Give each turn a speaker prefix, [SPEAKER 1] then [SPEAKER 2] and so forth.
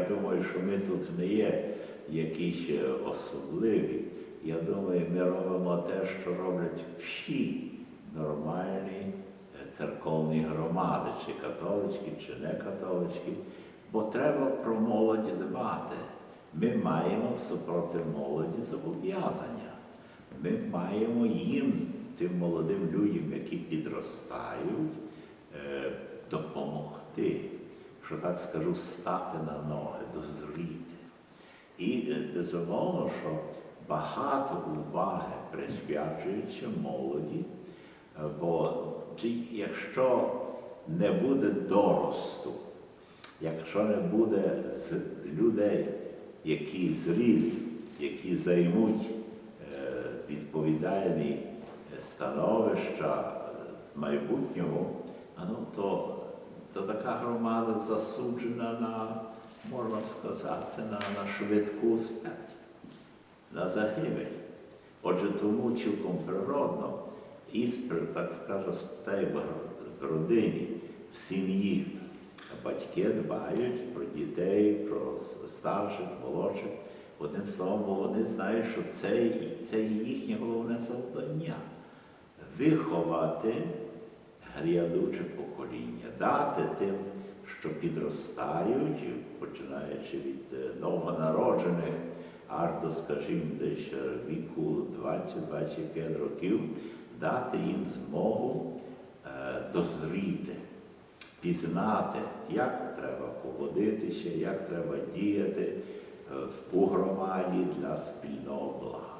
[SPEAKER 1] Я думаю, що ми тут не є якісь е, особливі. Я думаю, ми робимо те, що роблять всі нормальні е, церковні громади, чи католицькі, чи не католицькі, бо треба про молодь дбати. Ми маємо супроти молоді зобов'язання. Ми маємо їм, тим молодим людям, які підростають, що так скажу, стати на ноги, дозріти. І е, безумовно, що багато уваги присвячується молоді, е, бо якщо не буде доросту, якщо не буде з людей, які зрілі, які займуть е, відповідальні становища то така громада засуджена на, можна сказати, на, на швидку смерть, на загибель. Отже, тому цілком природно, іспри, так скажу, стає в родині, в сім'ї. Батьки дбають про дітей, про старших, молодших. Одним словом, бо вони знають, що це, це їхнє головне завдання виховати грядуче покоління, дати тим, що підростають, починаючи від е, новонароджених аж до, скажімо, десь е, віку 20-25 років, дати їм змогу е, дозріти, пізнати, як треба поводитися, як треба діяти в- у громаді для спільного блага.